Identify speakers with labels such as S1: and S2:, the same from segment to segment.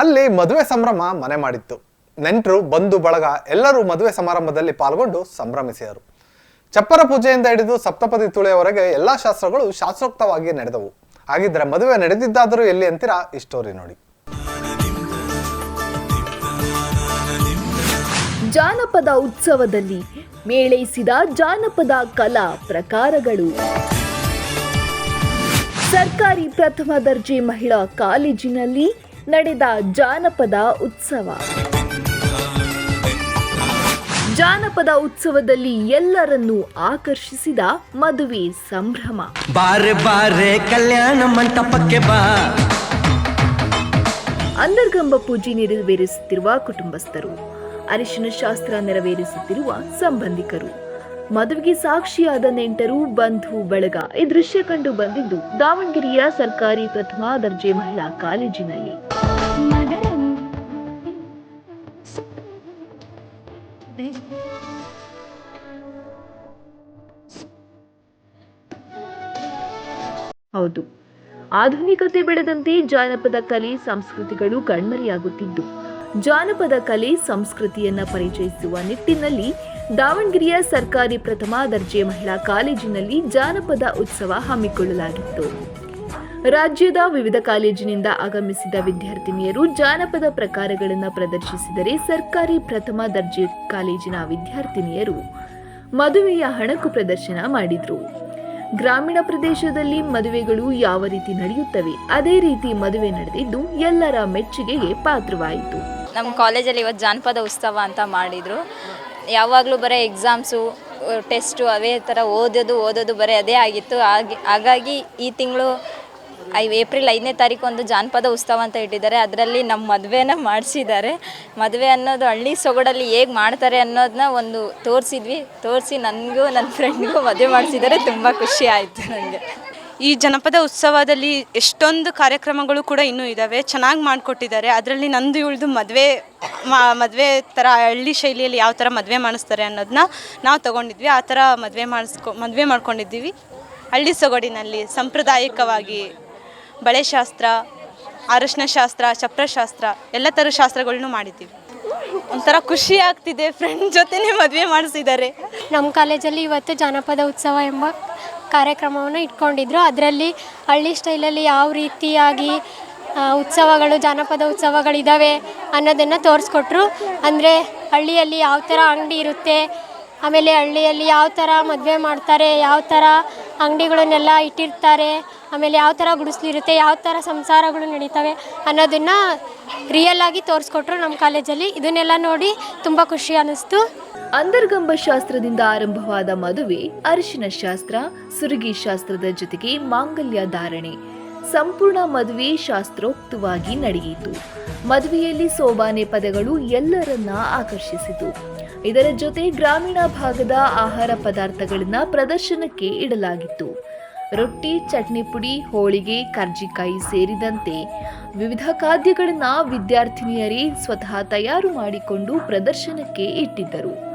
S1: ಅಲ್ಲಿ ಮದುವೆ ಸಂಭ್ರಮ ಮನೆ ಮಾಡಿತ್ತು. ನೆಂಟರು, ಬಂಧು, ಬಳಗ ಎಲ್ಲರೂ ಮದುವೆ ಸಮಾರಂಭದಲ್ಲಿ ಪಾಲ್ಗೊಂಡು ಸಂಭ್ರಮಿಸಿದರು. ಚಪ್ಪರ ಪೂಜೆಯಿಂದ ಹಿಡಿದು ಸಪ್ತಪದಿ ತುಳಿಯವರೆಗೆ ಎಲ್ಲ ಶಾಸ್ತ್ರಗಳು ಶಾಸ್ತ್ರೋಕ್ತವಾಗಿ ನಡೆದವು. ಹಾಗಿದ್ರೆ ಮದುವೆ ನಡೆದಿದ್ದಾದರೂ ಎಲ್ಲಿ ಅಂತೀರಾ? ಈ ಸ್ಟೋರಿ ನೋಡಿ.
S2: ಜಾನಪದ ಉತ್ಸವದಲ್ಲಿ ಮೇಳೈಸಿದ ಜಾನಪದ ಕಲಾ ಪ್ರಕಾರಗಳು. ಸರ್ಕಾರಿ ಪ್ರಥಮ ದರ್ಜೆ ಮಹಿಳಾ ಕಾಲೇಜಿನಲ್ಲಿ ನಡೆದ ಜಾನಪದ ಉತ್ಸವ. ಜಾನಪದ ಉತ್ಸವದಲ್ಲಿ ಎಲ್ಲರನ್ನೂ ಆಕರ್ಷಿಸಿದ ಮದುವೆ ಸಂಭ್ರಮ.
S3: ಬಾರೆ ಬಾರೆ ಕಲ್ಯಾಣ ಮಂಟಪಕ್ಕೆ ಬಾ.
S2: ಅಂದರ್ಗಂಬ ಪೂಜೆ ನೆರವೇರಿಸುತ್ತಿರುವ ಕುಟುಂಬಸ್ಥರು ಅರಿಶಿನ ಶಾಸ್ತ್ರ ನೆರವೇರಿಸುತ್ತಿರುವ ಸಂಬಂಧಿಕರು ಮದುವೆಗೆ ಸಾಕ್ಷಿಯಾದ ನೆಂಟರು ಬಂಧು ಬಳಗ. ಈ ದೃಶ್ಯ ಕಂಡು ಬಂದಿದ್ದು ದಾವಣಗೆರೆಯ ಸರ್ಕಾರಿ ಪ್ರಥಮ ದರ್ಜೆ ಮಹಿಳಾ ಕಾಲೇಜಿನಲ್ಲಿ. ಹೌದು. ಆಧುನಿಕತೆ ಬೆಳೆದಂತೆ ಜಾನಪದ ಕಲೆ ಸಂಸ್ಕೃತಿಗಳು ಕಣ್ಮರೆಯಾಗುತ್ತಿದ್ದು. ಜಾನಪದ ಕಲೆ ಸಂಸ್ಕೃತಿಯನ್ನ ಪರಿಚಯಿಸುವ ನಿಟ್ಟಿನಲ್ಲಿ ದಾವಣಗೆರೆಯ ಸರ್ಕಾರಿ ಪ್ರಥಮ ದರ್ಜೆ ಮಹಿಳಾ ಕಾಲೇಜಿನಲ್ಲಿ ಜಾನಪದ ಉತ್ಸವ ಹಮ್ಮಿಕೊಳ್ಳಲಾಗಿತ್ತು. ರಾಜ್ಯದ ವಿವಿಧ ಕಾಲೇಜಿನಿಂದ ಆಗಮಿಸಿದ ವಿದ್ಯಾರ್ಥಿನಿಯರು ಜಾನಪದ ಪ್ರಕಾರಗಳನ್ನು ಪ್ರದರ್ಶಿಸಿದರೆ ಸರ್ಕಾರಿ ಪ್ರಥಮ ದರ್ಜೆ ಕಾಲೇಜಿನ ವಿದ್ಯಾರ್ಥಿನಿಯರು ಮದುವೆಯ ಹಣಕು ಪ್ರದರ್ಶನ ಮಾಡಿದರು. ಗ್ರಾಮೀಣ ಪ್ರದೇಶದಲ್ಲಿ ಮದುವೆಗಳು ಯಾವ ರೀತಿ ನಡೆಯುತ್ತವೆ, ಅದೇ ರೀತಿ ಮದುವೆ ನಡೆದಿದ್ದು ಎಲ್ಲರ ಮೆಚ್ಚುಗೆಗೆ ಪಾತ್ರವಾಯಿತು.
S4: ನಮ್ಮ ಕಾಲೇಜಲ್ಲಿ ಇವತ್ತು ಜಾನಪದ ಉತ್ಸವ ಅಂತ ಮಾಡಿದರು. ಯಾವಾಗಲೂ ಬರೀ ಎಕ್ಸಾಮ್ಸು ಟೆಸ್ಟು ಅವೇ ಥರ ಓದೋದು ಓದೋದು ಬರೀ ಅದೇ ಆಗಿತ್ತು. ಹಾಗೆ, ಹಾಗಾಗಿ ಈ ತಿಂಗಳು ಐ, ಏಪ್ರಿಲ್ ಐದನೇ ತಾರೀಕು ಒಂದು ಜಾನಪದ ಉತ್ಸವ ಅಂತ ಇಟ್ಟಿದ್ದಾರೆ. ಅದರಲ್ಲಿ ನಮ್ಮ ಮದುವೆನ ಮಾಡಿಸಿದ್ದಾರೆ. ಮದುವೆ ಅನ್ನೋದು ಹಳ್ಳಿ ಸೊಗಡಲ್ಲಿ ಹೇಗೆ ಮಾಡ್ತಾರೆ ಅನ್ನೋದನ್ನ ಒಂದು ತೋರಿಸಿದ್ವಿ. ತೋರಿಸಿ ನನಗೂ ನನ್ನ ಫ್ರೆಂಡ್ಗೂ ಮದುವೆ ಮಾಡಿಸಿದ್ದಾರೆ. ತುಂಬ ಖುಷಿ ಆಯಿತು ನನಗೆ
S5: ಈ ಜನಪದ ಉತ್ಸವದಲ್ಲಿ ಎಷ್ಟೊಂದು ಕಾರ್ಯಕ್ರಮಗಳು ಕೂಡ ಇನ್ನೂ ಇದ್ದಾವೆ ಚೆನ್ನಾಗಿ ಮಾಡಿಕೊಟ್ಟಿದ್ದಾರೆ. ಅದರಲ್ಲಿ ನಂದು ಇವಳ್ದು ಮದುವೆ ಮದುವೆ ಥರ ಹಳ್ಳಿ ಶೈಲಿಯಲ್ಲಿ ಯಾವ ಥರ ಮದುವೆ ಮಾಡಿಸ್ತಾರೆ ಅನ್ನೋದನ್ನ ನಾವು ತೊಗೊಂಡಿದ್ವಿ. ಆ ಥರ ಮದುವೆ ಮಾಡಿಸ್ಕೊ, ಮದುವೆ ಮಾಡ್ಕೊಂಡಿದ್ದೀವಿ. ಹಳ್ಳಿ ಸೊಗಡಿನಲ್ಲಿ, ಸಾಂಪ್ರದಾಯಿಕವಾಗಿ. ಬಳೆ ಶಾಸ್ತ್ರ ಅರಶಿನ ಶಾಸ್ತ್ರ, ಚಪ್ರಶಾಸ್ತ್ರ, ಎಲ್ಲ ಥರ ಶಾಸ್ತ್ರಗಳ್ನೂ ಮಾಡಿದ್ದೀವಿ. ಒಂಥರ ಖುಷಿ ಆಗ್ತಿದೆ ಫ್ರೆಂಡ್ ಜೊತೆನೇ ಮದುವೆ ಮಾಡಿಸಿದ್ದಾರೆ
S6: ನಮ್ಮ ಕಾಲೇಜಲ್ಲಿ ಇವತ್ತು ಜಾನಪದ ಉತ್ಸವ ಎಂಬ ಕಾರ್ಯಕ್ರಮವನ್ನು ಇಟ್ಕೊಂಡಿದ್ರು. ಅದರಲ್ಲಿ ಹಳ್ಳಿ ಸ್ಟೈಲಲ್ಲಿ ಯಾವ ರೀತಿಯಾಗಿ ಉತ್ಸವಗಳು, ಜಾನಪದ ಉತ್ಸವಗಳಿದ್ದಾವೆ ಅನ್ನೋದನ್ನು ತೋರಿಸ್ಕೊಟ್ರು. ಅಂದರೆ ಹಳ್ಳಿಯಲ್ಲಿ ಯಾವ ಥರ ಅಂಗಡಿ ಇರುತ್ತೆ, ಆಮೇಲೆ ಹಳ್ಳಿಯಲ್ಲಿ ಯಾವ ಥರ ಮದುವೆ ಮಾಡ್ತಾರೆ, ಯಾವ ಥರ ಅಂಗಡಿಗಳನ್ನೆಲ್ಲ ಇಟ್ಟಿರ್ತಾರೆ. ಆಮೇಲೆ ಯಾವ ಥರ ಗುಡಿಸ್ಲಿರುತ್ತೆ, ಯಾವ ಥರ ಸಂಸಾರಗಳು ನಡೀತವೆ ಅನ್ನೋದನ್ನು ರಿಯಲ್ ತೋರಿಸ್ಕೊಟ್ರು ನಮ್ಮ ಕಾಲೇಜಲ್ಲಿ. ಇದನ್ನೆಲ್ಲ ನೋಡಿ ತುಂಬ ಖುಷಿ ಅನ್ನಿಸ್ತು.
S2: ಅಂದರ್ಗಂಬ ಶಾಸ್ತ್ರದಿಂದ ಆರಂಭವಾದ ಮದುವೆ ಅರಿಶಿನ ಶಾಸ್ತ್ರ, ಸುರುಗಿ ಶಾಸ್ತ್ರದ ಜೊತೆಗೆ ಮಾಂಗಲ್ಯ ಧಾರಣೆ. ಸಂಪೂರ್ಣ ಮದುವೆ ಶಾಸ್ತ್ರೋಕ್ತವಾಗಿ ನಡೆಯಿತು. ಮದುವೆಯಲ್ಲಿ ಸೋಬಾನೆ ಪದಗಳು ಎಲ್ಲರನ್ನ ಆಕರ್ಷಿಸಿತು. ಇದರ ಜೊತೆ ಗ್ರಾಮೀಣ ಭಾಗದ ಆಹಾರ ಪದಾರ್ಥಗಳನ್ನ ಪ್ರದರ್ಶನಕ್ಕೆ ಇಡಲಾಗಿತ್ತು. ರೊಟ್ಟಿ, ಚಟ್ನಿ ಪುಡಿ, ಹೋಳಿಗೆ, ಕರ್ಜಿಕಾಯಿ ಸೇರಿದಂತೆ ವಿವಿಧ ಖಾದ್ಯಗಳನ್ನ ವಿದ್ಯಾರ್ಥಿನಿಯರೇ ಸ್ವತಃ ತಯಾರು ಮಾಡಿಕೊಂಡು ಪ್ರದರ್ಶನಕ್ಕೆ ಇಟ್ಟಿದ್ದರು.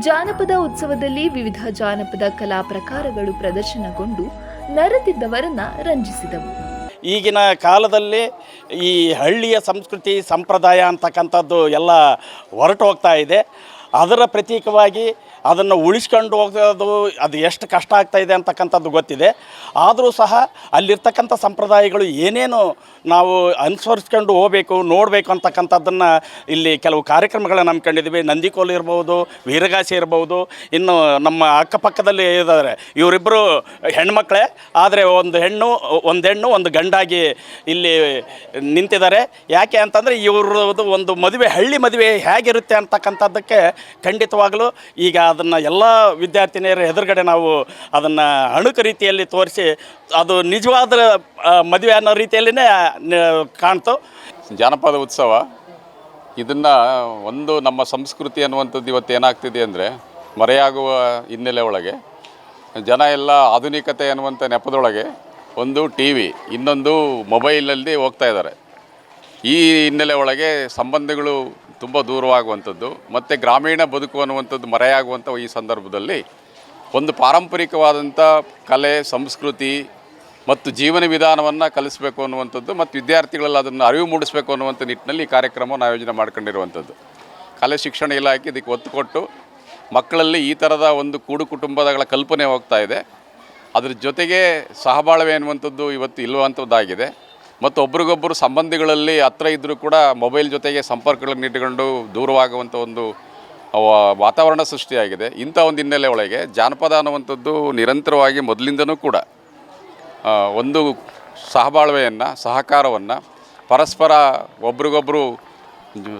S2: ಜಾನಪದ ಉತ್ಸವದಲ್ಲಿ ವಿವಿಧ ಜಾನಪದ ಕಲಾ ಪ್ರಕಾರಗಳು ಪ್ರದರ್ಶನಗೊಂಡು ನರತಿದ್ದವರನ್ನ ರಂಜಿಸಿದವು.
S7: ಈಗಿನ ಕಾಲದಲ್ಲಿ ಈ ಹಳ್ಳಿಯ ಸಂಸ್ಕೃತಿ, ಸಂಪ್ರದಾಯ ಅಂತಕ್ಕಂಥದ್ದು ಎಲ್ಲ ಹೊರಟು ಹೋಗ್ತಾ ಇದೆ. ಅದರ ಪ್ರತೀಕವಾಗಿ ಅದನ್ನು ಉಳಿಸ್ಕೊಂಡು ಹೋಗೋದು ಅದು ಎಷ್ಟು ಕಷ್ಟ ಆಗ್ತಾ ಇದೆ ಅಂತಕ್ಕಂಥದ್ದು ಗೊತ್ತಿದೆ. ಆದರೂ ಸಹ ಅಲ್ಲಿರ್ತಕ್ಕಂಥ ಸಂಪ್ರದಾಯಗಳು ಏನೇನು ನಾವು ಅನುಸರಿಸ್ಕೊಂಡು ಹೋಗಬೇಕು, ನೋಡಬೇಕು ಅಂತಕ್ಕಂಥದ್ದನ್ನು ಇಲ್ಲಿ ಕೆಲವು ಕಾರ್ಯಕ್ರಮಗಳನ್ನು ನಂಬ್ಕೊಂಡಿದ್ದೀವಿ ನಂದಿಕೋಲು ಇರ್ಬೋದು, ವೀರಗಾಸಿ ಇರ್ಬೋದು, ಇನ್ನು ನಮ್ಮ ಅಕ್ಕಪಕ್ಕದಲ್ಲಿ ಇದ್ದಾರೆ. ಇವರಿಬ್ಬರು ಹೆಣ್ಮಕ್ಳೇ, ಆದರೆ ಒಂದು ಹೆಣ್ಣು ಒಂದು ಹೆಣ್ಣು ಒಂದು ಗಂಡಾಗಿ ಇಲ್ಲಿ ನಿಂತಿದ್ದಾರೆ. ಯಾಕೆ ಅಂತಂದರೆ ಇವ್ರದ್ದು ಒಂದು ಮದುವೆ, ಹಳ್ಳಿ ಮದುವೆ ಹೇಗಿರುತ್ತೆ ಅಂತಕ್ಕಂಥದ್ದಕ್ಕೆ ಖಂಡಿತವಾಗಲೂ ಈಗ ಅದನ್ನು ಎಲ್ಲ ವಿದ್ಯಾರ್ಥಿನಿಯರ ಎದುರುಗಡೆ ನಾವು ಅದನ್ನು ಅಣುಕ ರೀತಿಯಲ್ಲಿ ತೋರಿಸಿ ಅದು ನಿಜವಾದ ಮದುವೆ ಅನ್ನೋ ರೀತಿಯಲ್ಲಿನೇ ಕಾಣ್ತು.
S8: ಜಾನಪದ ಉತ್ಸವ. ಇದನ್ನು ಒಂದು ನಮ್ಮ ಸಂಸ್ಕೃತಿ ಅನ್ನುವಂಥದ್ದು ಇವತ್ತು ಏನಾಗ್ತಿದೆ ಅಂದರೆ, ಮರೆಯಾಗುವ ಹಿನ್ನೆಲೆ ಒಳಗೆ, ಜನ ಎಲ್ಲ ಆಧುನಿಕತೆ ಅನ್ನುವಂಥ ನೆಪದೊಳಗೆ ಒಂದು ಟಿ ವಿ ಇನ್ನೊಂದು ಮೊಬೈಲಲ್ಲಿ ಹೋಗ್ತಾ ಇದ್ದಾರೆ. ಈ ಹಿನ್ನೆಲೆ ಒಳಗೆ ಸಂಬಂಧಗಳು ತುಂಬ ದೂರವಾಗುವಂಥದ್ದು, ಮತ್ತು ಗ್ರಾಮೀಣ ಬದುಕು ಅನ್ನುವಂಥದ್ದು ಮರೆಯಾಗುವಂಥ ಈ ಸಂದರ್ಭದಲ್ಲಿ ಒಂದು ಪಾರಂಪರಿಕವಾದಂಥ ಕಲೆ, ಸಂಸ್ಕೃತಿ ಮತ್ತು ಜೀವನ ವಿಧಾನವನ್ನು ಕಲಿಸಬೇಕು ಅನ್ನುವಂಥದ್ದು ಮತ್ತು ವಿದ್ಯಾರ್ಥಿಗಳಲ್ಲಿ ಅದನ್ನು ಅರಿವು ಮೂಡಿಸಬೇಕು ಅನ್ನುವಂಥ ನಿಟ್ಟಿನಲ್ಲಿ ಈ ಕಾರ್ಯಕ್ರಮವನ್ನು ಆಯೋಜನೆ ಮಾಡ್ಕೊಂಡಿರುವಂಥದ್ದು. ಕಲೆ ಶಿಕ್ಷಣ ಇಲಾಖೆ ಇದಕ್ಕೆ ಒತ್ತು ಕೊಟ್ಟು ಮಕ್ಕಳಲ್ಲಿ ಈ ಥರದ ಒಂದು ಕೂಡು ಕುಟುಂಬಗಳ ಕಲ್ಪನೆ ಹೋಗ್ತಾ ಇದೆ. ಅದ್ರ ಜೊತೆಗೆ ಸಹಬಾಳ್ವೆ ಅನ್ನುವಂಥದ್ದು ಇವತ್ತು ಇಲ್ಲುವಂಥದ್ದಾಗಿದೆ. ಮತ್ತು ಒಬ್ರಿಗೊಬ್ಬರು ಸಂಬಂಧಿಗಳಲ್ಲಿ ಹತ್ರ ಇದ್ದರೂ ಕೂಡ ಮೊಬೈಲ್ ಜೊತೆಗೆ ಸಂಪರ್ಕಗಳನ್ನು ಇಟ್ಟುಕೊಂಡು ದೂರವಾಗುವಂಥ ಒಂದು ವಾತಾವರಣ ಸೃಷ್ಟಿಯಾಗಿದೆ. ಇಂಥ ಒಂದು ಹಿನ್ನೆಲೆ ಒಳಗೆ ಜಾನಪದ ಅನ್ನುವಂಥದ್ದು ನಿರಂತರವಾಗಿ ಮೊದಲಿಂದನೂ ಕೂಡ ಒಂದು ಸಹಬಾಳ್ವೆಯನ್ನು, ಸಹಕಾರವನ್ನು, ಪರಸ್ಪರ ಒಬ್ರಿಗೊಬ್ಬರು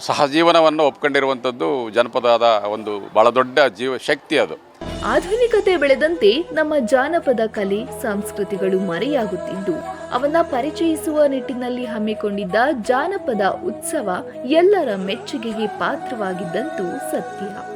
S8: ಸಹಜೀವನವನ್ನು ಒಪ್ಕೊಂಡಿರುವಂಥದ್ದು ಜನಪದದ ಒಂದು ಭಾಳ ದೊಡ್ಡ ಜೀವ ಶಕ್ತಿ ಅದು.
S2: ಆಧುನಿಕತೆ ಬೆಳೆದಂತೆ ನಮ್ಮ ಜಾನಪದ ಕಲೆ, ಸಂಸ್ಕೃತಿಗಳು ಮರೆಯಾಗುತ್ತಿದ್ದು, ಅವನ್ನ ಪರಿಚಯಿಸುವ ನಿಟ್ಟಿನಲ್ಲಿ ಹಮ್ಮಿಕೊಂಡಿದ್ದ ಜಾನಪದ ಉತ್ಸವ ಎಲ್ಲರ ಮೆಚ್ಚುಗೆಗೆ ಪಾತ್ರವಾಗಿದ್ದಂತೂ ಸತ್ಯ.